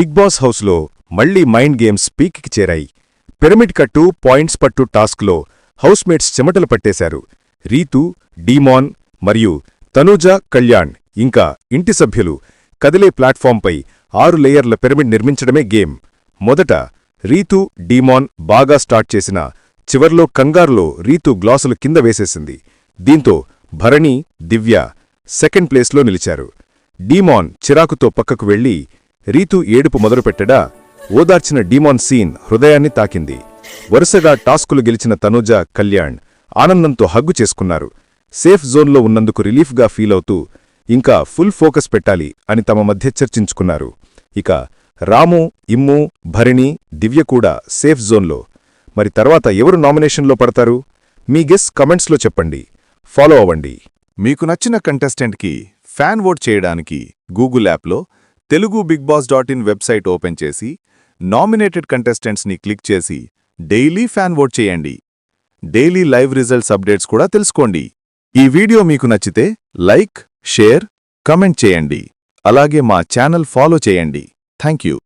Big boss హౌస్లో మళ్ళీ mind games పీక్కి చేరాయి. పిరమిడ్ కట్టు పాయింట్స్ పట్టు టాస్క్లో హౌస్మేట్స్ చెమటలు పట్టేశారు. రీతు డీమాన్ మరియు తనూజ కళ్యాణ్ ఇంకా ఇంటి సభ్యులు కదిలే ప్లాట్ఫాంపై ఆరు లేయర్ల పిరమిడ్ నిర్మించడమే గేమ్. మొదట రీతు డీమాన్ బాగా స్టార్ట్ చేసిన చివర్లో కంగారులో రీతు గ్లాసులు కింద వేసేసింది. దీంతో భరణి దివ్య సెకండ్ ప్లేస్లో నిలిచారు. డీమాన్ చిరాకుతో పక్కకు వెళ్ళి రీతు ఏడుపు మొదలుపెట్టడా? ఓదార్చిన డీమాన్ సీన్ హృదయాన్ని తాకింది. వరుసగా టాస్కులు గెలిచిన తనూజ కళ్యాణ్ ఆనందంతో హగ్గు చేసుకున్నారు. సేఫ్ జోన్లో ఉన్నందుకు రిలీఫ్గా ఫీలవుతూ ఇంకా ఫుల్ ఫోకస్ పెట్టాలి అని తమ మధ్య చర్చించుకున్నారు. ఇక రాము ఇమ్ము భరిణి దివ్య కూడా సేఫ్ జోన్లో. మరి తర్వాత ఎవరు నామినేషన్లో పడతారు? మీ గెస్ కమెంట్స్లో చెప్పండి. ఫాలో అవ్వండి. మీకు నచ్చిన కంటెస్టెంట్కి ఫ్యాన్ ఓట్ చేయడానికి గూగుల్ యాప్లో Telugu Bigg Boss dot in website open చేసి నామినేటెడ్ కంటెస్టెంట్స్ని క్లిక్ చేసి డైలీ ఫ్యాన్ ఓట్ చేయండి. డైలీ లైవ్ రిజల్ట్స్ అప్డేట్స్ కూడా తెలుసుకోండి. ఈ వీడియో మీకు నచ్చితే లైక్ షేర్ కమెంట్ చేయండి. అలాగే మా ఛానల్ ఫాలో చేయండి. Thank you.